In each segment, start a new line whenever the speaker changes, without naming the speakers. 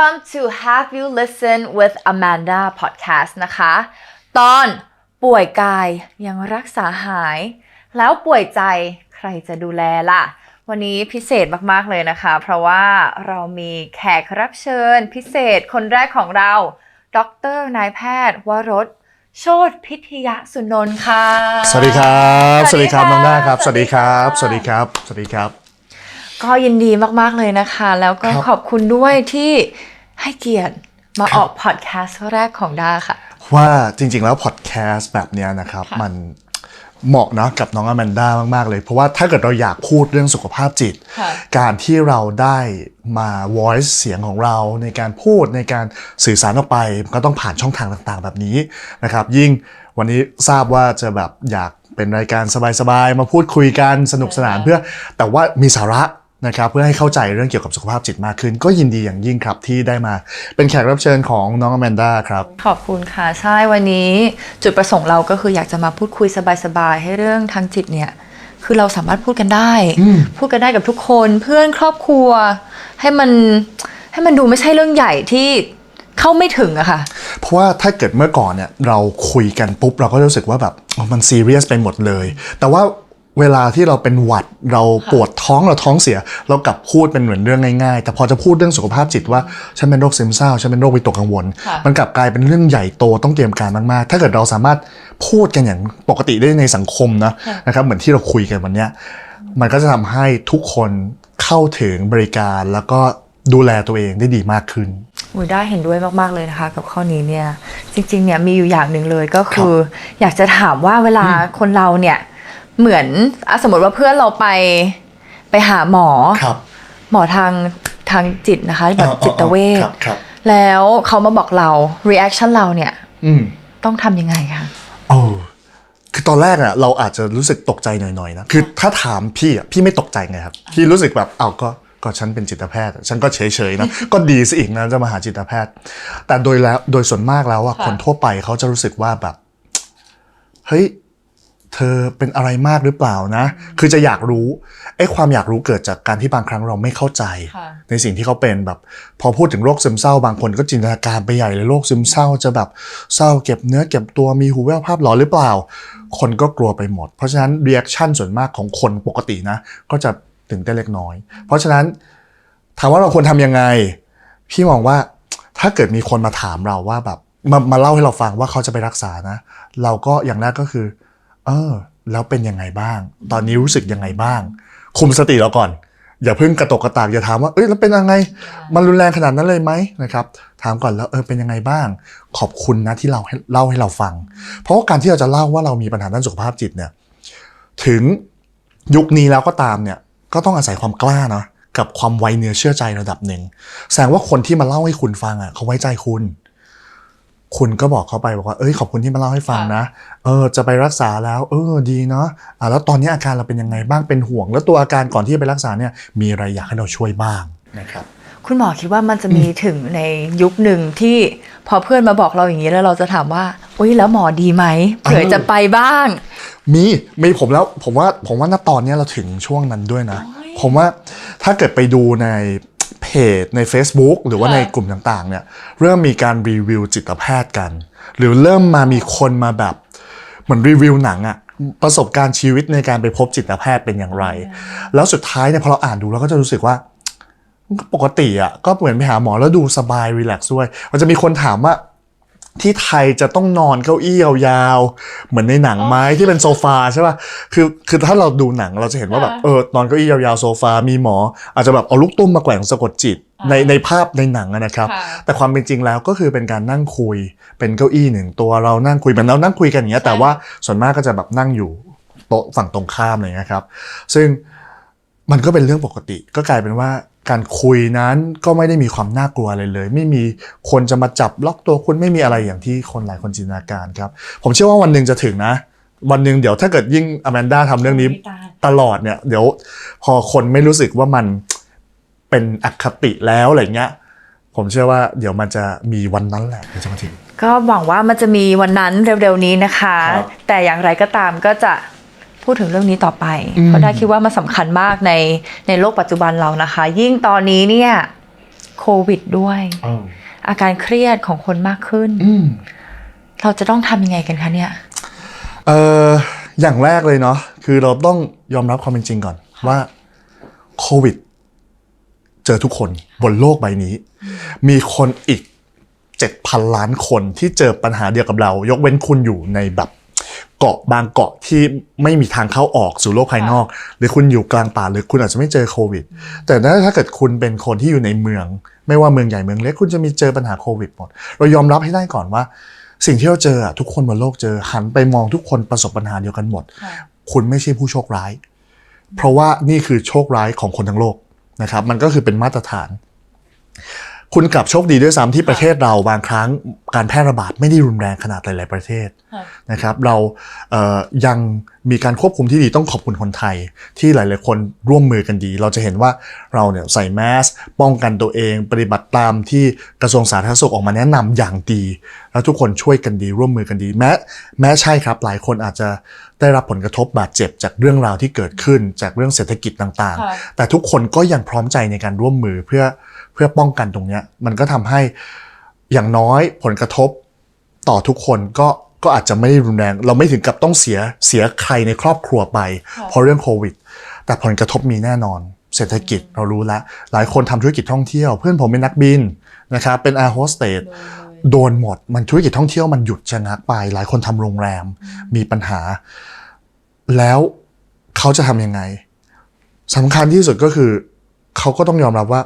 ดีค่ะ Welcome to Have You Listen with Amanda Podcast นะคะ ตอนป่วยกายยังรักษาหาย แล้วป่วยใจใครจะดูแลล่ะ วันนี้พิเศษมากๆเลยนะคะ เพราะว่าเรามีแขกรับเชิญพิเศษคนแรกของเรา ดรนายแพทย์วรสโชตพิทยสุนนท์ค่ะ
สวัสดีครับ
สวัสดีค่ะ
น้องด้าครับ สวัสดีครับ
ส
ส
วั
วั
ส
ส
ดี
ดี
ค่ะ
ครับ สวัสดีครับ
ก็ยินดีมากๆเลยนะคะ แล้วก็
ครับ
ขอบคุณด้วยที่ ให้เกียรติมาออกพอดแคสต์แรกของด้าค่ะ
ว่าจริงๆแล้วพอดแคสต์แบบเนี้ยนะครับ
ค่ะ
มันเหมาะเนาะกับน้องอแมนด้ามาก ๆ เลย เพราะว่าถ้าเกิดเราอยากพูดเรื่องสุขภาพจิต
ค่ะ
การที่เราได้มา voice เสียงของเราในการพูดในการสื่อสารออกไปมันก็ต้องผ่านช่องทางต่างๆ แบบนี้นะครับ ยิ่งวันนี้ทราบว่าจะแบบอยากเป็นรายการสบาย ๆ มาพูดคุยกันสนุกสนาน
ค่ะ
เพื่อ แต่ว่ามีสาระ นะครับเพื่อให้เข้าใจเรื่องเกี่ยวกับสุขภาพจิตมากขึ้น ก็ยินดีอย่างยิ่งครับที่ได้มาเป็นแขกรับเชิญของน้องอแมนด้าครับ
ขอบคุณค่ะ ใช่วันนี้จุดประสงค์เราก็คืออยากจะมาพูดคุยสบายๆ ให้เรื่องทางจิตเนี่ยคือเราสามารถพูดกันได้ พูดกันได้กับทุกคนเพื่อนครอบครัว ให้มันให้มันดูไม่ใช่เรื่องใหญ่ที่เข้าไม่ถึงอะค่ะ
เพราะว่าถ้าเกิดเมื่อก่อนเนี่ยเราคุยกันปุ๊บเราก็รู้สึกว่าแบบอ๋อมันซีเรียสไปหมดเลย แต่ว่า เวลาที่เราเป็นหวัดเราปวดท้องเราท้องเสีย เรากลับพูดเป็นเหมือนเรื่องง่ายๆ แต่พอจะพูดเรื่องสุขภาพจิตว่าฉันเป็นโรคซึมเศร้าฉันเป็นโรควิตกกังวล
ค่ะ
มันกลับกลายเป็นเรื่องใหญ่โตต้องเตรียมการมากๆ ถ้าเกิดเราสามารถพูดกันอย่างปกติได้ในสังคมนะนะครับเหมือนที่เราคุยกันวันเนี้ยมันก็จะทำให้ทุกคนเข้าถึงบริการแล้วก็ดูแลตัวเองได้ดีมากขึ้น
อุยได้เห็นด้วยมากๆเลยนะคะ กับข้อนี้เนี่ยจริงๆเนี่ยมีอยู่อย่างหนึ่งเลยก็คือ อยากจะถามว่าเวลาคนเราเนี่ย เหมือนอะสมมติว่าเพื่อนเราไปไปหาหมอ
ครับ
หมอทางทางจิตนะคะแบบจิตเวช
ครับครับ
แล้วเขามาบอกเรา reaction เราเนี่ย
อืม
ต้องทำยังไงคะ
โอ้คือตอนแรกอะเราอาจจะรู้สึกตกใจหน่อยๆนะ คือถ้าถามพี่อะพี่ไม่ตกใจไงครับ พี่รู้สึกแบบอ้าวก็ก็ฉันเป็นจิตแพทย์อะฉันก็เฉยๆนะ ก็ดีซะอีกนะจะมาหาจิตแพทย์ แต่โดยแล้วโดยส่วนมากแล้วอะคนทั่วไปเขาจะรู้สึกว่าแบบ เฮ้ย เธอเป็นอะไรมากหรือเปล่านะ คือจะอยากรู้ไอ้ความอยากรู้เกิดจากการที่บางครั้งเราไม่เข้าใจ
ค่ะ
ในสิ่งที่เขาเป็นแบบ พอพูดถึงโรคซึมเศร้า บางคนก็จินตนาการไปใหญ่เลยโรคซึมเศร้าจะแบบเศร้าเก็บเนื้อเก็บตัวมีหูแว่วภาพหลอนหรือเปล่า คนก็กลัวไปหมด เพราะฉะนั้นรีแอคชั่นส่วนมากของคนปกตินะ ก็จะตื่นเต้นเล็กน้อย เพราะฉะนั้นถามว่าเราควรทำยังไง พี่มองว่าถ้าเกิดมีคนมาถามเราว่าแบบมามาเล่าให้เราฟังว่าเขาจะไปรักษานะ เราก็อย่างแรกก็คือ เออ แล้วเป็นยังไงบ้าง ตอนนี้รู้สึกยังไงบ้าง คุมสติเราก่อน อย่าเพิ่งกระตกกระตากอย่าถามว่าเอ้ยแล้วเป็นยังไง มันรุนแรงขนาดนั้นเลยไหมนะครับ ถามก่อนแล้วเออเป็นยังไงบ้าง ขอบคุณนะที่เราให้เล่าให้เราฟัง เพราะว่าการที่เราจะเล่าว่าเรามีปัญหาด้านสุขภาพจิตเนี่ยถึงยุคนี้แล้วก็ตามเนี่ยก็ต้องอาศัยความกล้าเนาะกับความไวเนื้อเชื่อใจระดับหนึ่งแสดงว่าคนที่มาเล่าให้คุณฟังอะเขาไว้ใจคุณ คุณก็บอกเขาไปบอกว่าเอ้ยขอบคุณที่มาเล่าให้ฟังนะเออจะไปรักษาแล้ว เออดีเนาะอะแล้วตอนนี้อาการเราเป็นยังไงบ้างเป็นห่วง แล้วตัวอาการก่อนที่จะไปรักษาเนี่ยมีอะไรอยากให้เราช่วยบ้างนะครับ
คุณหมอคิดว่ามันจะมีถึงในยุคหนึ่งที่พอเพื่อนมาบอกเราอย่างนี้แล้วเราจะถามว่าอุ้ยแล้วหมอดีไหมเผื่อจะไปบ้าง
มีมีผมแล้วผมว่าผมว่าณตอนเนี้ยเราถึงช่วงนั้นด้วยนะ ผมว่าถ้าเกิดไปดูใน เพจใน Facebook หรือว่า
ค่ะ
ในกลุ่มต่างๆเนี่ยเริ่มมีการรีวิวจิตแพทย์กัน หรือเริ่มมามีคนมาแบบเหมือนรีวิวหนังอะประสบการณ์ชีวิตในการไปพบจิตแพทย์เป็นอย่างไร แล้วสุดท้ายเนี่ยพอเราอ่านดูเราก็จะรู้สึกว่า ปกติอะก็เหมือนไปหาหมอแล้วดูสบายรีแลกซ์ด้วย มันจะมีคนถามว่า ที่ไทยจะต้องนอนเก้าอี้ยาวๆ เหมือนในหนังไม้ที่เป็นโซฟาใช่ป่ะ คือคือถ้าเราดูหนังเราจะเห็นว่าแบบ
ค่ะ
เออนอนเก้าอี้ยาวๆโซฟา มีหมอ อาจจะแบบเอาลูกตุ้มมาแกว่งสะกดจิต
อ่า
ในในภาพในหนังอะนะครับ
ค่ะ
แต่ความเป็นจริงแล้วก็คือเป็นการนั่งคุย เป็นเก้าอี้หนึ่งตัวเรานั่งคุยเหมือนเรานั่งคุยกันอย่างเงี้ยแต่ว่าส่วนมากก็จะแบบนั่งอยู่โต๊ะฝั่งตรงข้ามอะไรเลยนะครับ ซึ่ง มันก็เป็นเรื่องปกติ ก็กลายเป็นว่าการคุยนั้นก็ไม่ได้มีความน่ากลัวอะไรเลย ไม่มีคนจะมาจับล็อกตัวคุณไม่มีอะไรอย่างที่คนหลายคนจินตนาการครับ ผมเชื่อว่าวันหนึ่งจะถึงนะ วันหนึ่งเดี๋ยวถ้าเกิดยิ่งอแมนด้าทำเรื่องนี้
ไม่ตาย
ตลอดเนี่ย เดี๋ยวพอคนไม่รู้สึกว่ามันเป็นอคติแล้วอะไรเงี้ย ผมเชื่อว่าเดี๋ยวมันจะมีวันนั้นแหละเดี๋ยวจะมาถึง
ก็หวังว่ามันจะมีวันนั้นเร็วๆนี้นะคะ
ครับ
แต่อย่างไรก็ตามก็จะ พูดถึงเรื่องนี้ต่อไป
อืม
เพราะได้คิดว่ามันสำคัญมากในในโลกปัจจุบันเรานะคะ ยิ่งตอนนี้เนี่ยโควิดด้วยอาการเครียดของคนมากขึ้น
อืม
เราจะต้องทำยังไงกันคะเนี่ย
เอออย่างแรกเลยเนาะคือเราต้องยอมรับความเป็นจริงก่อนว่าโควิด เจอทุกคนบนโลกใบนี้ มีคนอีก 7,000 ล้านคนที่เจอปัญหาเดียวกับเรา ยกเว้นคุณอยู่ในแบบ เกาะบางเกาะที่ไม่มีทางเข้าออกสู่โลกภายนอก หรือคุณอยู่กลางป่าหรือคุณอาจจะไม่เจอโควิด แต่ถ้าเกิดคุณเป็นคนที่อยู่ในเมือง ไม่ว่าเมืองใหญ่เมืองเล็กคุณจะมีเจอปัญหาโควิดหมดเรายอมรับให้ได้ก่อนว่า สิ่งที่เราเจออะทุกคนบนโลกเจอหันไปมองทุกคนประสบปัญหาเดียวกันหมด คุณไม่ใช่ผู้โชคร้าย เพราะว่านี่คือโชคร้ายของคนทั้งโลกนะครับ มันก็คือเป็นมาตรฐาน คุณกลับโชคดีด้วยซ้ำที่ประเทศเราบางครั้งการแพร่ระบาดไม่ได้รุนแรงขนาดหลาย ๆ ประเทศ
ค่ะ
นะครับ เราเอ่อยังมีการควบคุมที่ดีต้องขอบคุณคนไทย ที่หลาย ๆ คนร่วมมือกันดี เราจะเห็นว่าเราเนี่ยใส่แมสป้องกันตัวเอง ปฏิบัติตามที่กระทรวงสาธารณสุขออกมาแนะนำอย่างดี แล้วทุกคนช่วยกันดีร่วมมือกันดีแม้แม้ใช่ครับหลายคนอาจจะได้รับผลกระทบบาดเจ็บจากเรื่องราวที่เกิดขึ้นจากเรื่องเศรษฐกิจต่าง
ค่ะ
ๆแต่ทุกคนก็ยังพร้อมใจในการร่วมมือเพื่อเพื่อป้องกันตรงเนี้ยมันก็ทำให้อย่างน้อยผลกระทบต่อทุกคนก็ก็อาจจะไม่ได้รุนแรง เราไม่ถึงกับต้องเสียเสียใครในครอบครัวไป
ค่ะ
เพราะเรื่องโควิด แต่ผลกระทบมีแน่นอน เศรษฐกิจเรารู้แล้วหลายคนทำธุรกิจท่องเที่ยว เพื่อนผมเป็นนักบินนะครับเป็นแอร์โฮสเตสโดนหมดมันธุรกิจท่องเที่ยวมันหยุดชะงักไป หลายคนทำโรงแรมมีปัญหา แล้วเขาจะทำยังไงสำคัญที่สุดก็คือ เขาก็ต้องยอมรับว่า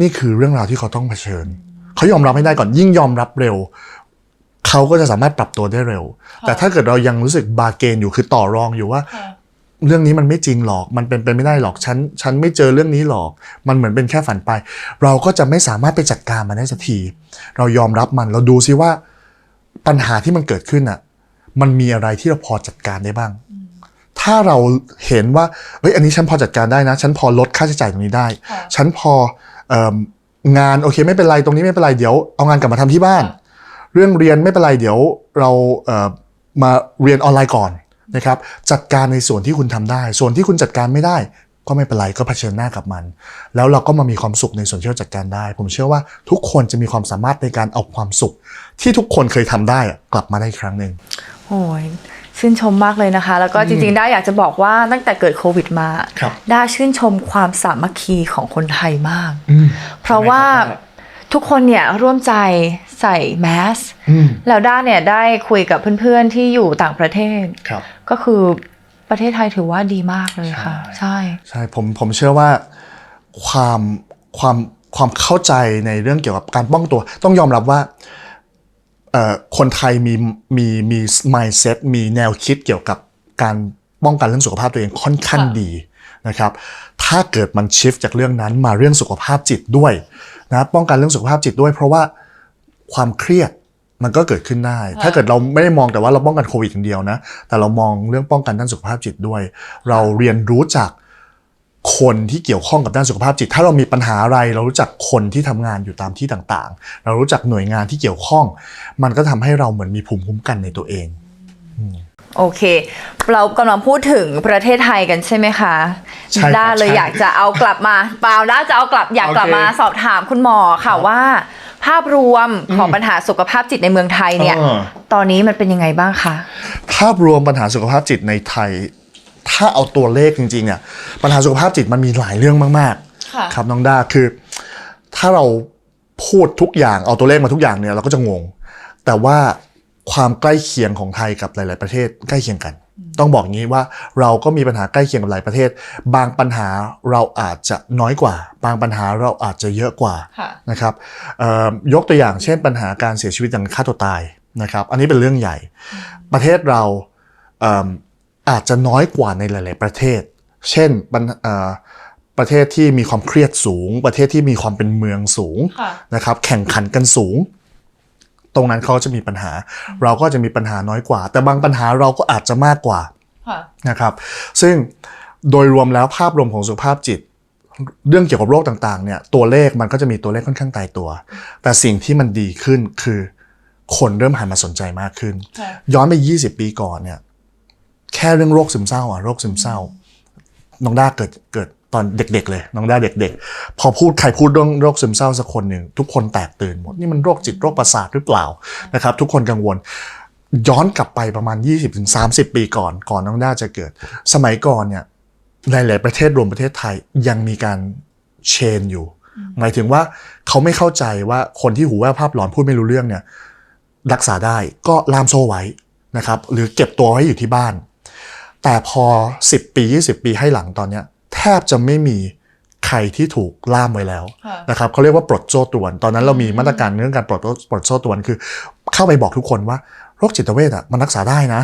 นี่คือเรื่องราวที่เขาต้องเผชิญ เขายอมรับให้ได้ก่อนยิ่งยอมรับเร็ว เขาก็จะสามารถปรับตัวได้เร็ว แต่ถ้าเกิดเรายังรู้สึกบาร์เกนอยู่คือต่อรองอยู่ว่า เรื่องนี้มันไม่จริงหรอกมันเป็นไปไม่ได้หรอกฉันฉันไม่เจอเรื่องนี้หรอก มันเหมือนเป็นแค่ฝันไป เราก็จะไม่สามารถไปจัดการมันได้สักที เรายอมรับมันเราดูซิว่า ปัญหาที่มันเกิดขึ้นอะ มันมีอะไรที่เราพอจัดการได้บ้างถ้าเราเห็นว่าเฮ้ยอันนี้ฉันพอจัดการได้นะ ฉันพอลดค่าใช้จ่ายตรงนี้ได้
ค่ะ
ฉันพอเอิ่ม งานโอเคไม่เป็นไรตรงนี้ไม่เป็นไรเดี๋ยวเอางานกลับมาทำที่บ้าน เรื่องเรียนไม่เป็นไรเดี๋ยวเรามาเรียนออนไลน์ก่อนนะครับจัดการในส่วนที่คุณทำได้ ส่วนที่คุณจัดการไม่ได้ ก็ไม่เป็นไรก็เผชิญหน้ากับมัน แล้วเราก็มามีความสุขในส่วนที่เราจัดการได้ ผมเชื่อว่าทุกคนจะมีความสามารถในการเอาความสุข ที่ทุกคนเคยทำได้อะกลับมาได้ครั้งหนึ่ง
โอ้ย ชื่นชมมากเลยนะคะ แล้วก็จริงๆ ได้อยากจะบอกว่าตั้งแต่เกิดโควิดมา
ครับ
ได้ชื่นชมความสามัคคีของคนไทยมาก
อืม
เพราะว่าทุกคนเนี่ยร่วมใจใส่แมส
อืม
แล้วด้าเนี่ยได้คุยกับเพื่อนๆ ที่อยู่ต่างประเทศ
ครับ
ก็คือประเทศไทยถือว่าดีมากเลยค่ะ
ใช่
ใช่
ใช่ผมผมเชื่อว่าความความความเข้าใจในเรื่องเกี่ยวกับการป้องตัว ต้องยอมรับว่าเอ่อ คนไทยมีมีมี mindset มีแนวคิดเกี่ยวกับการป้องกันเรื่องสุขภาพตัวเองค่อนข้าง
ค่ะ
ดีนะครับ ถ้าเกิดมันชิฟจากเรื่องนั้นมาเรื่องสุขภาพจิตด้วยนะป้องกันเรื่องสุขภาพจิตด้วย เพราะว่าความเครียดมันก็เกิดขึ้นได้ ถ้าเกิดเราไม่ได้มองแต่ว่าเราป้องกันโควิดอย่างเดียวนะ แต่เรามองเรื่องป้องกันด้านสุขภาพจิตด้วย เราเรียนรู้จาก คนที่เกี่ยวข้องกับด้านสุขภาพจิต ถ้าเรามีปัญหาอะไร เรารู้จักคนที่ทำงานอยู่ตามที่ต่างๆ เรารู้จักหน่วยงานที่เกี่ยวข้อง มันก็ทำให้เราเหมือนมีภูมิคุ้มกันในตัวเอง
โอเค เรากำลังพูดถึงประเทศไทยกันใช่ไหมคะ
ใช่ครับ
ด้าเลย
ใช่
อยากจะเอากลับมาเปล่าด้าจะเอากลับอยากกลับ
โอเค
มาสอบถามคุณหมอค่ะว่า ภาพรวมของปัญหาสุขภาพจิตในเมืองไทยเนี่ย
อ่า
ตอนนี้มันเป็นยังไงบ้างคะ
ภาพรวมปัญหาสุขภาพจิตในไทย ถ้าเอาตัวเลขจริงๆเนี่ยปัญหาสุขภาพจิตมันมีหลายเรื่องมากๆ
ค่ะ
ครับน้องด้าคือ ถ้าเราพูดทุกอย่างเอาตัวเลขมาทุกอย่างเนี่ยเราก็จะงง แต่ว่าความใกล้เคียงของไทยกับหลาย ๆ ประเทศใกล้เคียงกัน ต้องบอกงี้ว่าเราก็มีปัญหาใกล้เคียงกับหลายประเทศ บางปัญหาเราอาจจะน้อยกว่า บางปัญหาเราอาจจะเยอะกว่า
ค่ะ
นะครับเอ่อยกตัวอย่างเช่นปัญหาการเสียชีวิตจากฆ่าตัวตายนะครับ อันนี้เป็นเรื่องใหญ่ ประเทศเราเอิ่มอาจจะน้อยกว่าในหลาย ๆ ประเทศ เช่นปัญเอ่อประเทศที่มีความเครียดสูง ประเทศที่มีความเป็นเมืองสูง
ค่ะ
นะครับ แข่งขันกันสูง ตรงนั้นเขาจะมีปัญหา เราก็จะมีปัญหาน้อยกว่า แต่บางปัญหาเราก็อาจจะมากกว่า
ค่ะ
นะครับ ซึ่งโดยรวมแล้วภาพรวมของสุขภาพจิต เรื่องเกี่ยวกับโรคต่าง ๆ เนี่ยตัวเลขมันก็จะมีตัวเลขค่อนข้างตายตัว แต่สิ่งที่มันดีขึ้นคือคนเริ่มหันมาสนใจมากขึ้น
ค่ะ
ย้อนไป 20 ปีก่อนเนี่ย แค่เรื่องโรคซึมเศร้าอะโรคซึมเศร้า น้องด้าเกิดเกิดตอนเด็ก ๆ เลย น้องด้าเด็ก ๆ พอพูดใครพูดเรื่องโรคซึมเศร้าสักคนหนึ่งทุกคนแตกตื่นหมดนี่มันโรคจิตโรคประสาทหรือเปล่านะครับ ทุกคนกังวลย้อนกลับไปประมาณ 20-30 ปีก่อน ก่อนน้องด้าจะเกิด สมัยก่อนเนี่ยหลายๆประเทศรวมประเทศไทยยังมีการเชนอยู่ หมายถึงว่าเขาไม่เข้าใจว่าคนที่หูแว่วภาพหลอนพูดไม่รู้เรื่องเนี่ยรักษาได้ก็ลามโซ่ไว้นะครับหรือเก็บตัวไว้อยู่ที่บ้าน แต่พอ 10 ปี 20 ปีให้หลังตอนเนี้ยแทบจะไม่มีใครที่ถูกล่ามไว้แล้ว
ค่ะ
นะครับเขาเรียกว่าปลดโซ่ตรวน ตอนนั้นเรามีมาตรการเรื่องการปลดปลดโซ่ตรวนคือ เข้าไปบอกทุกคนว่าโรคจิตเวชอะมันรักษาได้นะ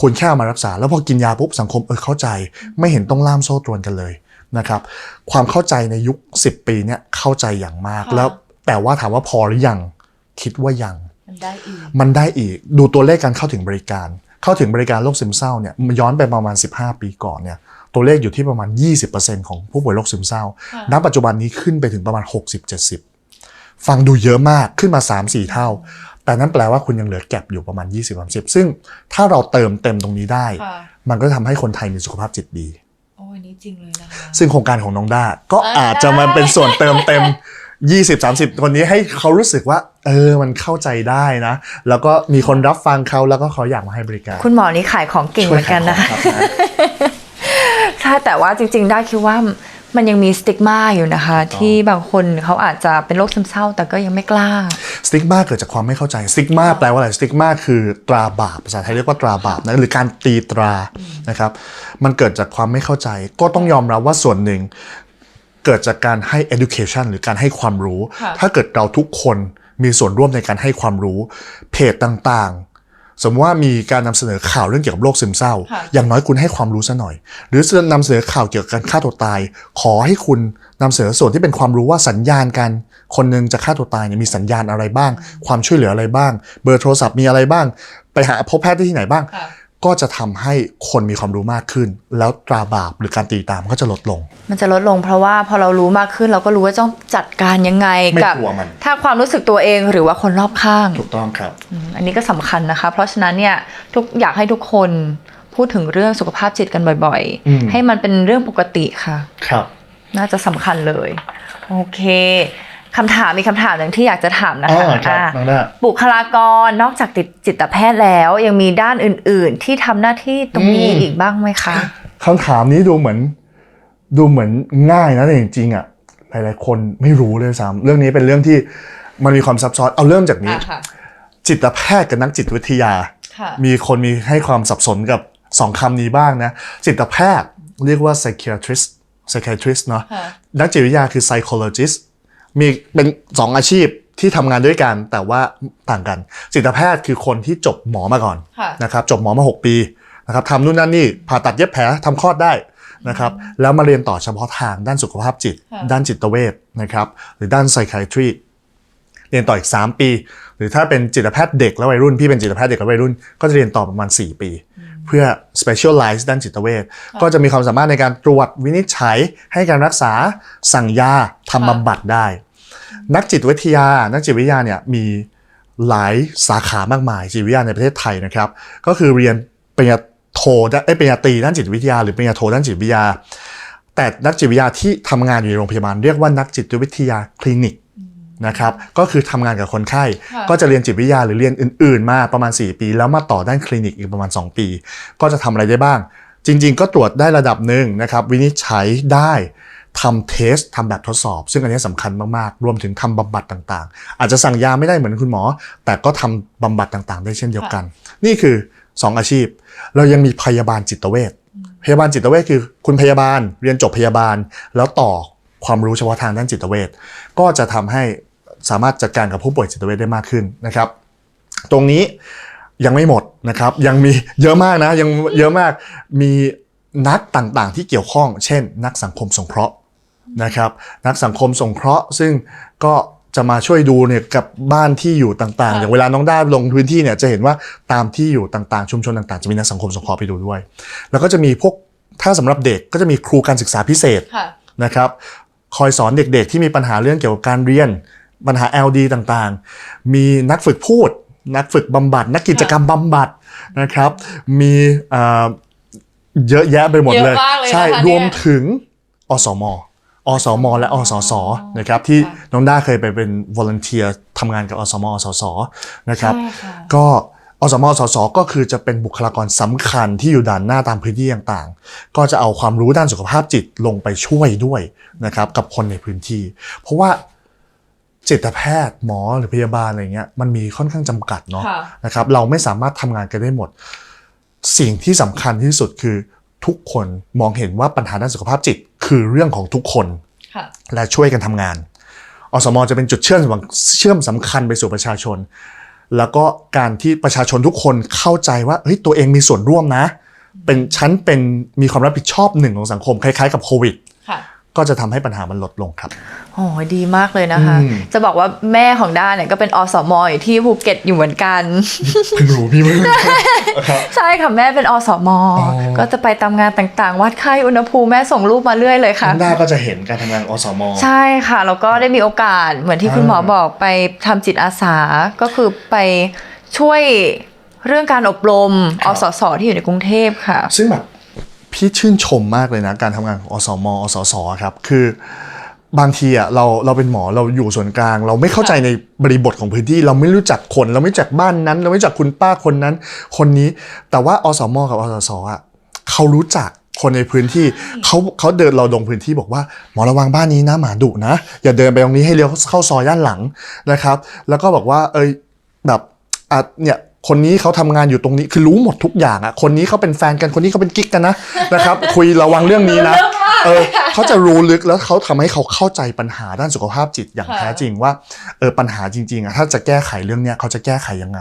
คุณแค่เอามารักษา แล้วพอกินยาปุ๊บสังคมเออเข้าใจ ไม่เห็นต้องล่ามโซ่ตรวนกันเลยนะครับความเข้าใจในยุค 10 ปีเนี่ยเข้าใจอย่างมาก
ค่ะ
แล้ว แต่ว่าถามว่าพอหรือยังคิดว่ายัง
มันได้อีก
มันได้อีกดูตัวเลขการเข้าถึงบริการ เข้าถึงบริการโรคซึมเศร้าเนี่ยมันย้อนไปประมาณ 15 ปีก่อนเนี่ยตัวเลขอยู่ที่ประมาณ 20%ของผู้ป่วยโรคซึมเศร้า
ค่ะ
ณปัจจุบันนี้ขึ้นไปถึงประมาณ 60-70 ฟังดูเยอะมากขึ้นมา 3-4 เท่า แต่นั่นแปลว่าคุณยังเหลือแก็บอยู่ประมาณ 20-30 ซึ่งถ้าเราเติมเต็มตรงนี้ได้
ค่ะ
มันก็ทำให้คนไทยมีสุขภาพจิตดี
โอ้ยนี่จริงเลยนะคะ
ซึ่งโครงการของน้องด้าก็
อ่า
อาจจะมาเป็นส่วนเติมเต็ม 20-30 คนนี้ให้เขารู้สึกว่า เออมันเข้าใจได้นะ แล้วก็มีคนรับฟังเขาแล้วก็เขาอยากมาให้บริการ
คุณหมอนี่ขายของเก่งเหมือนกันนะคะ
ช่วยขายของรับ
ใช่แต่ว่าจริง ๆ ได้คิดว่ามันยังมีสติ๊กมาอยู่นะคะ ที่บางคนเขาอาจจะเป็นโรคซึมเศร้า แต่ก็ยังไม่กล้า
สติ๊กมาเกิดจากความไม่เข้าใจสติ๊กมาแปลว่าอะไรสติ๊กมาคือตราบาปภาษาไทยเรียกว่าตราบาปนะหรือการตีตรานะครับ มันเกิดจากความไม่เข้าใจ ก็ต้องยอมรับว่าส่วนหนึ่ง เกิดจากการให้ education หรือการให้ความรู้
ค่ะ
ถ้าเกิดเราทุกคนมีส่วนร่วมในการให้ความรู้ เพจต่างๆ สมมติว่ามีการนำเสนอข่าวเรื่องเกี่ยวกับโรคซึมเศร้า
ค่ะ
อย่างน้อยคุณให้ความรู้ซะหน่อย หรือจะนำเสนอข่าวเกี่ยวกับการฆ่าตัวตาย ขอให้คุณนำเสนอส่วนที่เป็นความรู้ว่าสัญญาณการคนหนึงจะฆ่าตัวตายเนี่ยมีสัญญาณอะไรบ้าง ความช่วยเหลืออะไรบ้าง เบอร์โทรศัพท์มีอะไรบ้าง ไปหาพบแพทย์ได้ที่ไหนบ้าง
ค่ะ
ก็จะทำให้คนมีความรู้มากขึ้น แล้วตราบาปหรือการตีตามก็จะลดลง
มันจะลดลงเพราะว่าพอเรารู้มากขึ้นเราก็รู้ว่าต้องจัดการยังไง
ไม่
กับ
กลัวมัน
ถ้าความรู้สึกตัวเองหรือว่าคนรอบข้าง
ถูกต้องครับ
อืมอันนี้ก็สำคัญนะคะ เพราะฉะนั้นเนี่ยทุกอยากให้ทุกคนพูดถึงเรื่องสุขภาพจิตกันบ่อย
อืม
ๆให้มันเป็นเรื่องปกติค่ะ
ครับ
น่าจะสำคัญเลย โอเค คำถามมีคำถามหนึ่งที่อยากจะถามนะ
อ๋
คะ
อครับ
อะ
น้องด้า
บุคลากรนอกจากติดจิตแพทย์แล้ว ยังมีด้านอื่น ๆ ที่ทำหน้าที่ตรงนี้
อืม
อีกบ้างไหมคะ
คำถามนี้ดูเหมือน ดูเหมือนง่ายนะแต่จริงๆอะหลายๆคนไม่รู้เลยซ้ำเรื่องนี้เป็นเรื่องที่มันมีความซับซ้อนเอาเริ่มจากนี้
ค่ะ
จิตแพทย์กับนักจิตวิทยา
ค่ะ
มีคนมีให้ความสับสนกับสองคำนี้บ้างนะ จิตแพทย์เรียกว่า psychiatrist psychiatrist เนาะ
ค่ะ
นักจิตวิทยาคือ psychologist มีเป็นสองอาชีพที่ทำงานด้วยกันแต่ว่าต่างกัน จิตแพทย์คือคนที่จบหมอมาก่อน
ค่ะ
นะครับจบหมอมา 6 ปีนะครับทำนู่นนั่นนี่ผ่าตัดเย็บแผลทำคลอดได้นะครับแล้วมาเรียนต่อเฉพาะทางด้านสุขภาพจิต
ค่ะ
ด้านจิตเวชนะครับหรือด้าน psychiatry เรียนต่ออีก 3 ปี หรือถ้าเป็นจิตแพทย์เด็กและวัยรุ่น พี่เป็นจิตแพทย์เด็กและวัยรุ่น ก็จะเรียนต่อประมาณ 4 ปี เพื่อ specialize ด้านจิตเวชก็จะมีความสามารถในการตรวจวินิจฉัยให้การรักษาสั่งยาทำบำบัดได้ นักจิตวิทยา นักจิตวิทยาเนี่ยมีหลายสาขามากมายจิตวิทยาในประเทศไทยนะครับ ก็คือเรียนปริญญาโทด้านเอ้ยปริญญาตรีด้านจิตวิทยา หรือปริญญาโทด้านจิตวิทยา แต่นักจิตวิทยาที่ทำงานอยู่ในโรงพยาบาลเรียกว่านักจิตวิทยาคลินิก นะครับก็คือทำงานกับคนไข้
ค่ะ
ก็จะเรียนจิตวิทยาหรือเรียนอื่น ๆ มาประมาณ 4 ปี แล้วมาต่อด้านคลินิกอีกประมาณ 2 ปี ก็จะทำอะไรได้บ้าง จริง ๆ ก็ตรวจได้ระดับหนึ่งนะครับวินิจฉัยได้ทำเทสทำแบบทดสอบ ซึ่งอันนี้สำคัญมากๆ รวมถึงทำบำบัดต่างๆ อาจจะสั่งยาไม่ได้เหมือนคุณหมอ แต่ก็ทำบำบัดต่างๆ ได้เช่นเดียวกัน นี่คือ 2 อาชีพ เรายังมีพยาบาลจิตเวชพยาบาลจิตเวชคือคุณพยาบาลเรียนจบพยาบาล แล้วต่อความรู้เฉพาะทางด้านจิตเวชก็จะทำให้ สามารถจัดการกับผู้ป่วยจิตเวชได้มากขึ้นนะครับ ตรงนี้ยังไม่หมดนะครับ ยังมีเยอะมากนะยังเยอะมากมีนักต่างๆ ที่เกี่ยวข้อง เช่น นักสังคมสงเคราะห์นะครับ นักสังคมสงเคราะห์ ซึ่งก็จะมาช่วยดูเนี่ยกับบ้านที่อยู่ต่างๆ
ค่ะ
อย่างเวลาน้องด้าลงพื้นที่เนี่ยจะเห็นว่าตามที่อยู่ต่างๆ ชุมชนต่างๆ จะมีนักสังคมสงเคราะห์ไปดูด้วย แล้วก็จะมีพวกถ้าสำหรับเด็กก็จะมีครูการศึกษาพิเศษ
ค่ะ
นะครับ คอยสอนเด็กๆ ที่มีปัญหาเรื่องเกี่ยวกับการเรียน ปัญหา LD ต่างๆ มีนักฝึกพูด นักฝึกบำบัด นักกิจกรรมบำบัดนะครับ มีเอ่อเยอะแยะไปหมดเลย
เยอะมากเลยนะคะ
ใช่
เนี่ย
รวมถึงอสมอสมและอสสนะครับที่
ค่ะ
น้องด้าเคยไปเป็น volunteer ทำงานกับอสมอสสนะครับ
ใช่ค่ะ
ก็อสมอสสก็คือจะเป็นบุคลากรสำคัญที่อยู่ด่านหน้าตามพื้นที่ต่างๆ ก็จะเอาความรู้ด้านสุขภาพจิตลงไปช่วยด้วยนะครับกับคนในพื้นที่ เพราะว่า จิตแพทย์หมอหรือพยาบาลอะไรเงี้ยมันมีค่อนข้างจำกัดเนาะ
ค่ะ
นะครับเราไม่สามารถทำงานกันได้หมด สิ่งที่สำคัญที่สุดคือทุกคนมองเห็นว่าปัญหาด้านสุขภาพจิต คือเรื่องของทุกคน
ค่ะ
และช่วยกันทำงานอสมจะเป็นจุดเชื่อมสำเชื่อมสำคัญไปสู่ประชาชน แล้วก็การที่ประชาชนทุกคนเข้าใจว่าเฮ้ยตัวเองมีส่วนร่วมนะ เป็นฉันเป็นมีความรับผิดชอบหนึ่งของสังคมคล้ายๆ กับโควิด
ค่ะ
ก็จะทำให้ปัญหามันลดลงครับ
โอ้ยดีมากเลยนะคะ
อืม
จะบอกว่าแม่ของด้าเนี่ยก็เป็นอสมอยู่ที่ภูเก็ตอยู่เหมือนกัน
เพิ่งรู้พี่เพิ่งรู้ครับ
ใช่ค่ะแม่เป็นอสม
อ๋อ
ก็จะไปตามงานต่างๆ วัดไข้อุณหภูมิแม่ส่งรูปมาเรื่อยเลยค่ะ
น้องด้าก็จะเห็นการทำงานอสม
ใช่ค่ะแล้วก็ได้มีโอกาสเหมือนที่คุณหมอ
อ่า
บอกไปทำจิตอาสาก็คือไปช่วยเรื่องการอบรม
ครั
อบสสที่อยู่ในกรุงเทพค่ะ
ซึ่งแบบ พี่ชื่นชมมากเลยนะ การทำงานของอสมอสสครับ คือบางทีอะเราเราเป็นหมอเราอยู่ส่วนกลาง เราไม่เข้าใจในบริบทของพื้นที่ เราไม่รู้จักคน เราไม่รู้จักบ้านนั้น เราไม่รู้จักคุณป้าคนนั้น คนนี้ แต่ว่าอสมกับอสสอะเขารู้จักคนในพื้นที่เขาเขาเดินเราลงพื้นที่บอกว่าหมอระวังบ้านนี้นะหมาดุนะ อย่าเดินไปตรงนี้ให้เลี้ยวเข้าซอยด้านหลังนะครับ แล้วก็บอกว่าเอยแบบอะเนี่ย คนนี้เขาทำงานอยู่ตรงนี้คือรู้หมดทุกอย่างอะคนนี้เขาเป็นแฟนกันคนนี้เขาเป็นกิ๊กกันนะนะครับ คุยระวังเรื่องนี้นะ เออเขาจะรู้ลึกแล้วเขาทำให้เขาเข้าใจปัญหาด้านสุขภาพจิตอย่าง
ค่ะ
แท้จริงว่าเออปัญหาจริงๆอะถ้าจะแก้ไขเรื่องเนี้ยเขาจะแก้ไขยังไง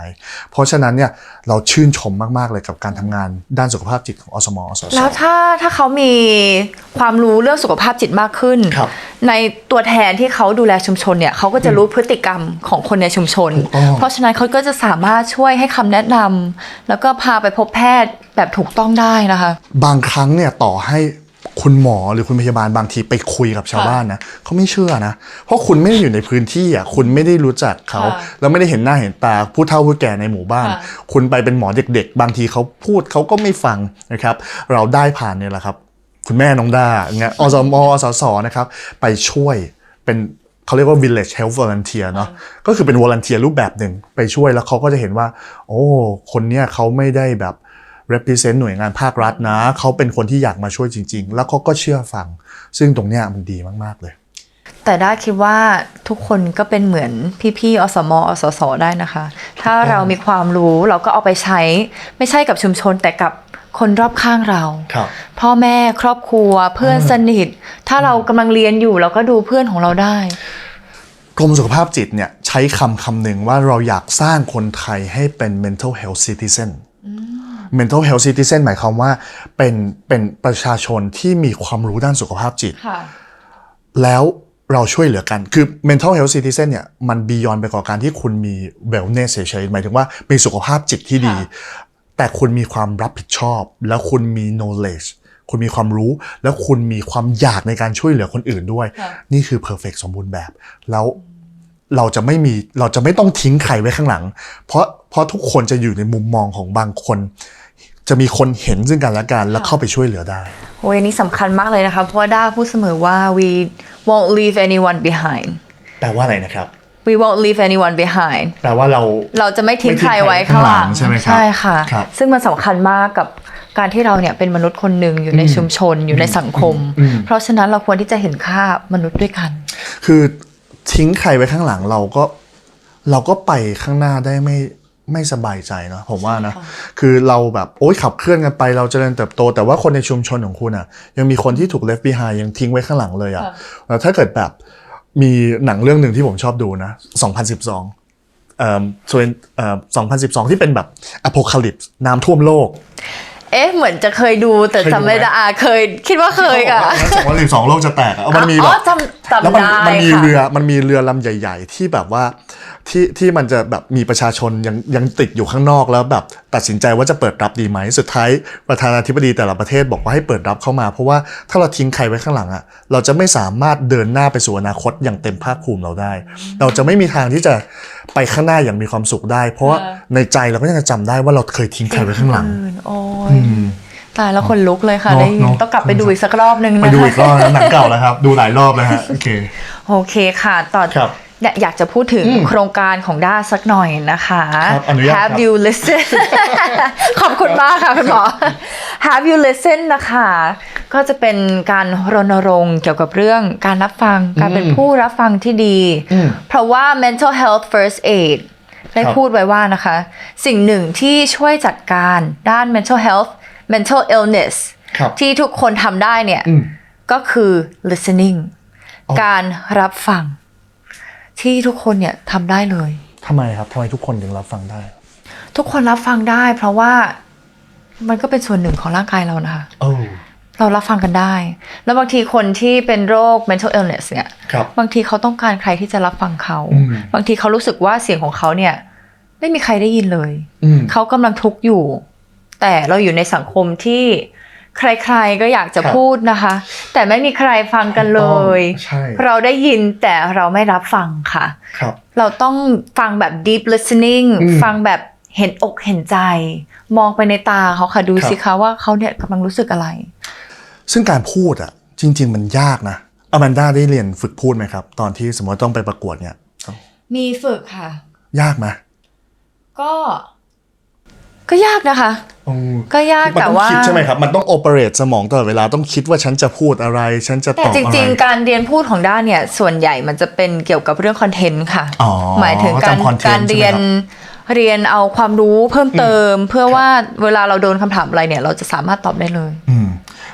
เพราะฉะนั้นเนี่ยเราชื่นชมมากๆเลยกับการทำงานด้านสุขภาพจิตของอสมอสส
แล้วถ้าถ้าเขามีความรู้เรื่องสุขภาพจิตมากขึ้น
ครับ
ในตัวแทนที่เขาดูแลชุมชนเนี่ยเขาก็จะรู้พฤติกรรมของคนในชุมชน
ถูกต้อง
เพราะฉะนั้นเขาก็จะสามารถช่วยให้คำแนะนำแล้วก็พาไปพบแพทย์แบบถูกต้องได้นะคะ
บางครั้งเนี่ยต่อให้ คุณหมอหรือคุณพยาบาลบางทีไปคุยกับชาว
ค่ะ
บ้านนะเขาไม่เชื่อนะ เพราะคุณไม่ได้อยู่ในพื้นที่อะคุณไม่ได้รู้จักเขา
ค่ะ
แล้วไม่ได้เห็นหน้าเห็นตาผู้เฒ่าผู้แก่ในหมู่บ้าน
ค่ะ
คุณไปเป็นหมอเด็ก ๆ บางทีเขาพูดเขาก็ไม่ฟังนะครับ เราได้ผ่านเนี่ยแหละครับ คุณแม่น้องดาเงี้ยอสมอสสนะครับ ไปช่วยเป็นเขาเรียกว่า village health volunteer เนาะ ก็คือเป็น volunteer รูปแบบหนึ่งไปช่วยแล้วเขาก็จะเห็นว่า โอ้ คนเนี้ยเขาไม่ได้แบบ represent หน่วยงานภาครัฐนะ เขาเป็นคนที่อยากมาช่วยจริง ๆ แล้วเขาก็เชื่อฟัง ซึ่งตรงเนี้ยมันดีมากๆเลย
แต่ได้คิดว่าทุกคนก็เป็นเหมือนพี่ๆอสมอสสได้นะคะ ถ้าเรามีความรู้เราก็เอาไปใช้ ไม่ใช่กับชุมชนแต่กับคนรอบข้างเรา
ครับ
พ่อแม่ครอบครัวเพื่อนสนิท ถ้าเรากำลังเรียนอยู่เราก็ดูเพื่อนของเราได้
กรมสุขภาพจิตเนี่ยใช้คำคำหนึ่งว่าเราอยากสร้างคนไทยให้เป็น mental health citizen mental health citizen หมายความว่าเป็นเป็นประชาชนที่มีความรู้ด้านสุขภาพจิต
ค่ะ
แล้วเราช่วยเหลือกัน คือ mental health citizen เนี่ย มัน beyond ไปกว่าการที่คุณมี wellness เฉยๆหมายถึงว่ามีสุขภาพจิตที่ดี
ค่ะ
แต่คุณมีความรับผิดชอบ แล้วคุณมี knowledge คุณมีความรู้ แล้วคุณมีความอยากในการช่วยเหลือคนอื่นด้วย
ค่ะ
นี่คือ perfect สมบูรณ์แบบ แล้ว เราจะไม่มีเราจะไม่ต้องทิ้งใครไว้ข้างหลัง เพราะเพราะทุกคนจะอยู่ในมุมมองของบางคน จะมีคนเห็นซึ่งกันและกันแล้วเข้าไปช่วยเหลือได้
โอ้ยอันนี้สำคัญมากเลยนะคะเพราะว่าด้าพูดเสมอว่า we won't leave anyone behind
แปลว่าอะไรนะครับ
we won't leave anyone behind
แปลว่าเรา
เราจะไม่ทิ้ง
ไม่ทิ้ง
ใครไว้ข้างหลัง
ใครไว้ข้างหลังใช่ไหมครับ
ใช่ค่ะ
ครับ
ซึ่งมันสำคัญมากกับการที่เราเนี่ยเป็นมนุษย์คนหนึ่งอยู่ในชุมชนอยู่ในสังคม
อืม
เพราะฉะนั้นเราควรที่จะเห็นค่ามนุษย์ด้วยกัน
คือ ทิ้งใครไว้ข้างหลังเราก็ เราก็ไปข้างหน้าได้ไม่ไม่สบายใจเนอะผมว่านะ
ใช่ค่ะ
คือเราแบบโอ๊ยขับเคลื่อนกันไปเราเจริญเติบโต แต่ว่าคนในชุมชนของคุณอะ ยังมีคนที่ถูก left behind ยังทิ้งไว้ข้างหลังเลยอะ
ค่ะ
แล้วถ้าเกิดแบบมีหนังเรื่องหนึ่งที่ผมชอบดูนะ 2012เอ่อส่วนเอ่อ2012 ที่เป็นแบบอ p o c a l y p s e น้ำท่วมโลก
เอ๊ะเหมือนจะเคยดูแต่
เคยดู
จำไม่ได้
ไหม
อะเคยคิดว่าเคยค่ะ
สองพันสิบสองโลกจะแตกอะมันมี
อ๋
แบ
อบจำจำ
แล้วมัน
ได้
มันมี
ค่ะ
เรือมันมีเรือลำใหญ่ ๆ ที่แบบว่า ที่ที่มันจะแบบมีประชาชนยังยังติดอยู่ข้างนอกแล้วแบบตัดสินใจว่าจะเปิดรับดีไหมสุดท้ายประธานาธิบดีแต่ละประเทศบอกว่าให้เปิดรับเข้ามา เพราะว่าถ้าเราทิ้งใครไว้ข้างหลังอะเราจะไม่สามารถเดินหน้าไปสู่อนาคตอย่างเต็มภาคภูมิเราได้ เราจะไม่มีทางที่จะไปข้างหน้าอย่างมีความสุขได้ เพราะว่า
ค่ะ
ในใจเราก็ยังจะจำได้ว่าเราเคยทิ้งใครไว้ข้างหลัง
อื่นโอ้ย
อืม
ตายแล้วคนลุกเลยค่ะ
เนอะ
ได้ยิน
เนอะ
ต้องกลับไปดูอีกสักรอบนึง
ไป
นะ
ดู
คะ
อีกรอบนะหนังเก่าแล้วครับ ดูหลายรอบแล้วฮะโอเค
โอเคค่ะต่อ
ครับ
เนี่ยอยากจะพูดถึง
อืม
โครงการของด้าสักหน่อยนะคะ
ครับอนุญาตครับ
Have you listen ขอบคุณมากค่ะคุณหมอ Have you listen นะคะ ก็จะเป็นการรณรงค์เกี่ยวกับเรื่องการรับฟังการเป็น
อืม
ผู้รับฟังที่ดี
อืม
เพราะว่า mental health first aid ได้
ครับ
พูดไว้ว่านะคะ สิ่งหนึ่งที่ช่วยจัดการด้าน mental health mental illness
ครับ
ที่ทุกคนทำได้เนี่ย
อืม
ก็คือ listening
อ๋อ
การรับฟัง ที่ทุกคนเนี่ยทำได้เลย
ทำไมครับทำไมทุกคนถึงรับฟังได้
ทุกคนรับฟังได้ เพราะว่ามันก็เป็นส่วนหนึ่งของร่างกายเรานะคะ
โอ้
เรารับฟังกันได้ แล้วบางทีคนที่เป็นโรค mental illness เนี่ย
ครับ
บางทีเขาต้องการใครที่จะรับฟังเขา
อืม
บางทีเขารู้สึกว่าเสียงของเขาเนี่ย ไม่มีใครได้ยินเลย
อืม
เขากำลังทุกข์อยู่ แต่เราอยู่ในสังคมที่ ใครๆก็อยากจะ
ครับ
พูดนะคะ แต่ไม่มีใครฟังกันเลย
ใช่
เราได้ยินแต่เราไม่รับฟังค่ะ
ครับ
เราต้องฟังแบบ deep listening
อืม
ฟังแบบเห็นอกเห็นใจ มองไปในตาเขาค่ะดู
ครับ
สิคะว่าเขาเนี่ยกำลังรู้สึกอะไร
ซึ่งการพูดอะจริง ๆ มันยากนะอแมนด้าได้เรียนฝึกพูดไหมครับ ตอนที่สมมติต้องไปประกวดเนี่ย
มีฝึกค่ะ
ยากไหม
ก็ ก็ยากนะคะ
อืม
ก็ยาก
มัน
แต่
ต้อง
ว่า
คิดใช่ไหมครับ มันต้องโอเปเรตสมองตลอดเวลาต้องคิดว่าฉันจะพูดอะไร ฉันจะ
แต่
ตอบ
จ
อะไร
ริงๆ การเรียนพูดของด้านเนี่ยส่วนใหญ่มันจะเป็นเกี่ยวกับเรื่องคอนเทนต์ค่ะ
อ๋อ
หมายถึงการ
จำ content
การเรียน
ใช่ไหมค
เรียนเอาความรู้เพิ่มเติม เพื่อว่าเวลาเราโดนคำถามอะไรเนี่ย เราจะสามารถตอบได้เลย
อืม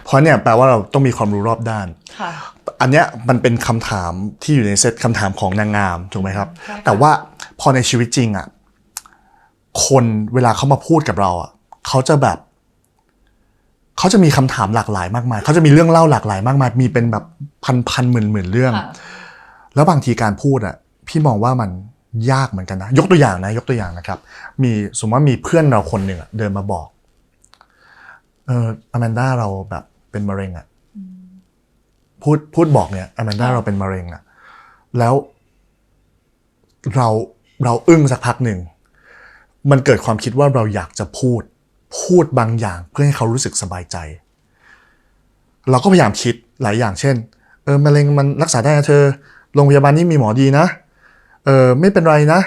เพราะเนี่ยแปลว่าเราต้องมีความรู้รอบด้าน
ค่ะ
อันเนี้ยมันเป็นคำถามที่อยู่ในเซตคำถามของนางงามถูกไหมครับ
ใช่ค่ะ
แต่ว่าพอในชีวิตจริงอะ คนเวลาเขามาพูดกับเราอะเขาจะแบบเขาจะมีคำถามหลากหลายมากมายเขาจะมีเรื่องเล่าหลากหลายมากมาย มีเป็นแบบพันพันหมื่นหมื่นเรื่อง
ค่ะ
แล้วบางทีการพูดอะพี่มองว่ามันยากเหมือนกันนะ ยกตัวอย่างนะ ยกตัวอย่างนะครับ มีสมมติว่ามีเพื่อนเราคนหนึ่งอะเดินมาบอก เอออแมนด้าเราแบบเป็นมะเร็งอะพูดพูดบอกเนี่ยอแมนด้า
ค่ะ
เราเป็นมะเร็งอะแล้วเราเราอึ้งสักพักหนึ่ง มันเกิดความคิดว่าเราอยากจะพูด พูดบางอย่างเพื่อให้เขารู้สึกสบายใจ เราก็พยายามคิดหลายอย่างเช่น เออมะเร็งมันรักษาได้นะเธอ โรงพยาบาลนี้มีหมอดีนะ เออไม่เป็นไรนะ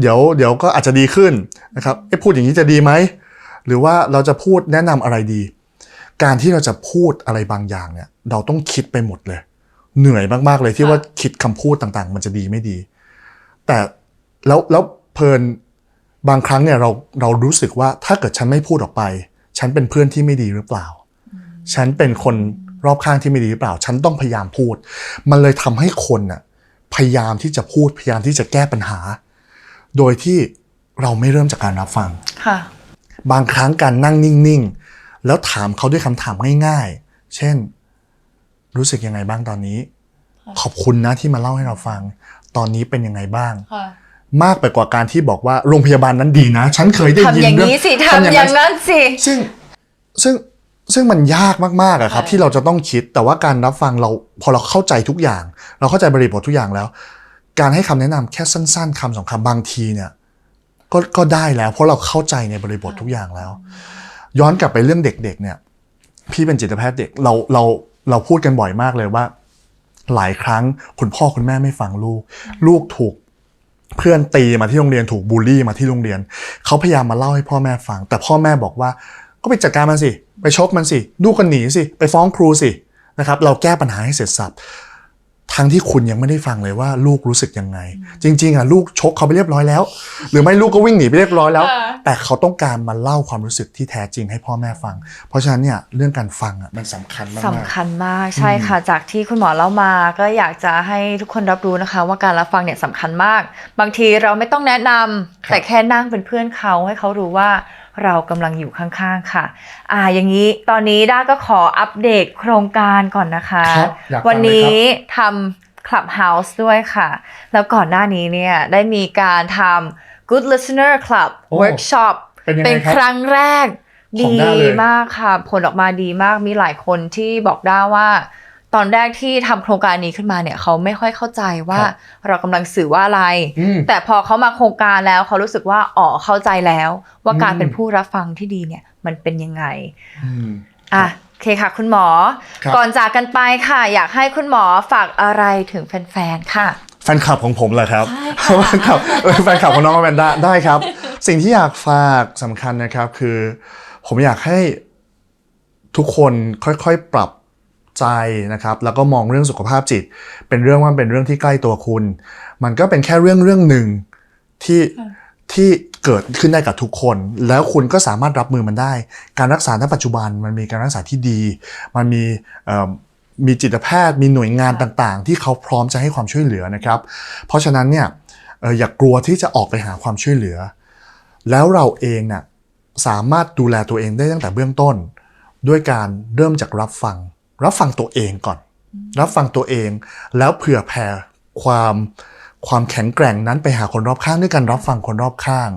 เดี๋ยวเดี๋ยวก็อาจจะดีขึ้นนะครับเอ๊ะพูดอย่างนี้จะดีไหม หรือว่าเราจะพูดแนะนำอะไรดี การที่เราจะพูดอะไรบางอย่างเนี่ย เราต้องคิดไปหมดเลย เหนื่อยมากๆเลยที่ว่าคิดคำพูดต่างๆ มันจะดีไม่ดี แต่แล้วแล้วเพลิน บางครั้งเนี่ยเราเรารู้สึกว่าถ้าเกิดฉันไม่พูดออกไป ฉันเป็นเพื่อนที่ไม่ดีหรือเปล่า ฉันเป็นคนรอบข้างที่ไม่ดีหรือเปล่า ฉันต้องพยายามพูด มันเลยทำให้คนน่ะพยายามที่จะพูดพยายามที่จะแก้ปัญหา โดยที่เราไม่เริ่มจากการรับฟัง
ค่ะ
บางครั้งการนั่งนิ่งๆ แล้วถามเขาด้วยคำถามง่ายๆ เช่น รู้สึกยังไงบ้างตอนนี้
ค่ะ
ขอบคุณนะที่มาเล่าให้เราฟัง ตอนนี้เป็นยังไงบ้าง
ค่ะ
มากไปกว่าการที่บอกว่าโรงพยาบาลนั้นดีนะ ฉันเคยได้ยิน
ทำอย่าง
เรื่อง
นี้สิ
ทำ
ทำอย่างนั้นสิ
ซึ่งซึ่งซึ่งมันยากมากๆอะครับ
ใช่
ที่เราจะต้องคิดแต่ว่าการรับฟังเราพอเราเข้าใจทุกอย่าง เราเข้าใจบริบททุกอย่างแล้ว การให้คำแนะนำแค่สั้น ๆคำสองคำบางทีเนี่ยก็ก็ได้แล้ว เพราะเราเข้าใจในบริบททุกอย่างแล้ว ย้อนกลับไปเรื่องเด็ก ๆ เนี่ย พี่เป็นจิตแพทย์เด็กเราเราเราพูดกันบ่อยมากเลยว่า หลายครั้งคุณพ่อคุณแม่ไม่ฟังลูก ลูกถูก เพื่อนตีมาที่โรงเรียนถูกบูลลี่มาที่โรงเรียน เขาพยายามมาเล่าให้พ่อแม่ฟัง แต่พ่อแม่บอกว่าก็ไปจัดการมันสิ ไปชกมันสิ ดูกันหนีสิ ไปฟ้องครูสินะครับเราแก้ปัญหาให้เสร็จสับ ทั้งที่คุณยังไม่ได้ฟังเลยว่าลูกรู้สึกยังไง จริง ๆอะลูกชกเขาไปเรียบร้อยแล้ว หรือไม่ลูกก็วิ่งหนีไปเรียบร้อยแล้ว
ค่ะ
แต่เขาต้องการมาเล่าความรู้สึกที่แท้จริงให้พ่อแม่ฟัง เพราะฉะนั้นเนี่ยเรื่องการฟังอะมันสำคัญมากๆ
สำคัญมากใช่ค่ะจากที่คุณหมอเล่ามาก็อยากจะให้ทุกคนรับรู้นะคะ ว่าการรับฟังเนี่ยสำคัญมาก บางทีเราไม่ต้องแนะนำ
ครับ
แต่แค่นั่งเป็นเพื่อนเขาให้เขารู้ว่า เรากำลังอยู่ข้างๆค่ะ อ่าอย่างนี้ตอนนี้ด้าก็ขออัปเดตโครงการก่อนนะคะ
ครับอยากฟังเลยครับ
วันนี้ทำ Clubhouse ด้วยค่ะ แล้วก่อนหน้านี้เนี่ยได้มีการทำ Good Listener Club
โอ้
Workshop
เป็นยังไง
เป็น
ครับ
ครั้งแรก
ของ
ดี
ด้าเลย
มากค่ะ ผลออกมาดีมากมีหลายคนที่บอกได้ว่า ตอนแรกที่ทำโครงการนี้ขึ้นมาเนี่ยเขาไม่ค่อยเข้าใจว่า
ครับ
เรากำลังสื่อว่าอะไร
อืม
แต่พอเขามาโครงการแล้วเขารู้สึกว่าอ๋อเข้าใจแล้ว ว่าการ
อืม
เป็นผู้รับฟังที่ดีเนี่ยมันเป็นยังไง
อืม
อะโอเคค่ะ คุณหมอ
ครับ
ก่อนจากกันไปค่ะ อยากให้คุณหมอฝากอะไรถึงแฟนๆค่ะ
แฟนคลับของผมเหรอครับ
ใช่ค่ะ
แฟนคลับเออแฟนคลับของน้องอแมนด้าได้ครับ สิ่งที่อยากฝากสำคัญนะครับคือ ผมอยากให้ทุกคนค่อยๆ ปรับ ใจนะครับแล้วก็มองเรื่องสุขภาพจิต เป็นเรื่องว่าเป็นเรื่องที่ใกล้ตัวคุณ มันก็เป็นแค่เรื่องเรื่องหนึ่งที่ที่เกิดขึ้นได้กับทุกคน แล้วคุณก็สามารถรับมือมันได้ การรักษาณปัจจุบันมันมีการรักษาที่ดี มันมีเอ่อมีจิตแพทย์มีหน่วยงานต่างๆ ที่เขาพร้อมจะให้ความช่วยเหลือนะครับ เพราะฉะนั้นเนี่ยเอ่ออย่ากลัวที่จะออกไปหาความช่วยเหลือ แล้วเราเองน่ะสามารถดูแลตัวเองได้ตั้งแต่เบื้องต้น ด้วยการเริ่มจากรับฟัง รับฟังตัวเองก่อน รับฟังตัวเอง แล้วเผื่อแผ่ความความแข็งแกร่งนั้นไปหาคนรอบข้างด้วยการรับฟังคนรอบข้าง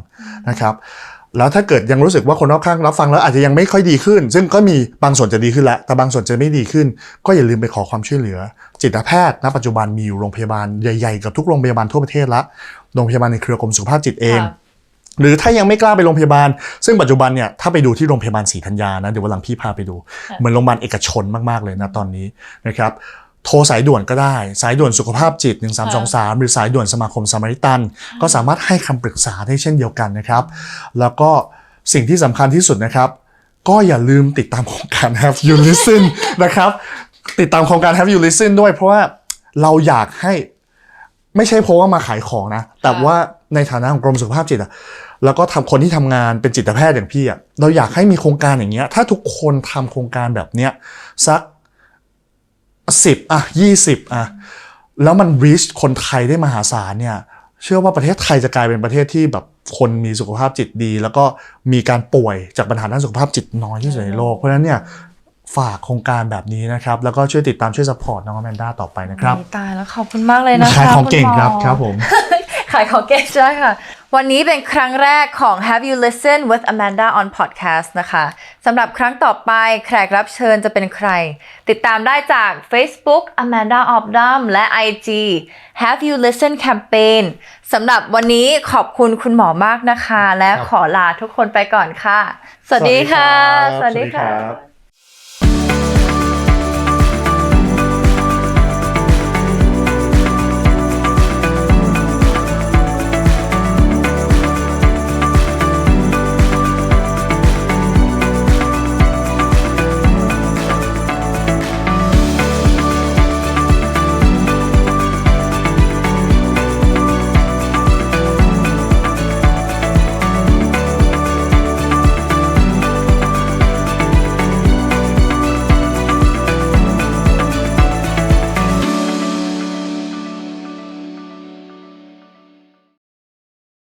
นะครับ แล้วถ้าเกิดยังรู้สึกว่าคนรอบข้างรับฟังแล้วอาจจะยังไม่ค่อยดีขึ้น ซึ่งก็มีบางส่วนจะดีขึ้นแล้วแต่บางส่วนจะไม่ดีขึ้น ก็อย่าลืมไปขอความช่วยเหลือ จิตแพทย์ณปัจจุบันมีอยู่โรงพยาบาลใหญ่ๆกับทุกโรงพยาบาลทั่วประเทศละโรงพยาบาลในเครือกรมสุขภาพจิตเอง
ค่ะ
หรือถ้ายังไม่กล้าไปโรงพยาบาล ซึ่งปัจจุบันเนี่ยถ้าไปดูที่โรงพยาบาลศรีธัญญานะเดี๋ยววันหลังพี่พาไปดู เหมือนโรงพยาบาลเอกชนมากๆเลยนะตอนนี้นะครับโทรสายด่วนก็ได้ สายด่วนสุขภาพจิต 1323 หรือสายด่วนสมาคมสมาริตัน ก็สามารถให้คำปรึกษาได้เช่นเดียวกันนะครับ แล้วก็สิ่งที่สำคัญที่สุดนะครับ ก็อย่าลืมติดตามโครงการ Have You Listen นะครับ ติดตามโครงการ Have You Listen ด้วยเพราะว่าเราอยากให้ ไม่ใช่เพราะว่ามาขายของนะ แต่ว่าในฐานะของกรมสุขภาพจิตอะแล้วก็ทำคนที่ทำงานเป็นจิตแพทย์อย่างพี่อะเราอยากให้มีโครงการอย่างเงี้ย ถ้าทุกคนทำโครงการแบบเนี้ยสักสิบอะยี่สิบอะแล้วมัน reach คนไทยได้มหาศาลเนี่ย เชื่อว่าประเทศไทยจะกลายเป็นประเทศที่แบบคนมีสุขภาพจิตดี แล้วก็มีการป่วยจากปัญหาด้านสุขภาพจิตน้อยที่สุดในโลก เพราะฉะนั้นเนี่ย ฝากโครงการแบบนี้นะครับ แล้วก็ช่วยติดตามช่วยสปอร์ตน้องอแมนด้าต่อไปนะครับ
โอ้ยตายแล้วขอบคุณมากเลยนะคะ
ขายของเก่ง
ณหม
ครับครับผม
ขายของเก่งใช่ค่ะ วันนี้เป็นครั้งแรกของ Have You Listen with Amanda on Podcast นะคะสำหรับครั้งต่อไปแขกรับเชิญจะเป็นใคร ติดตามได้จาก Facebook Amanda o b d u m และ IG Have You Listen Campaign สำหรับวันนี้ขอบคุณคุณหมอมากนะคะ และ
ครับ
ขอลาทุกคนไปก่อนค่ะ สวัสดีค่ะ
สวัสดีครับ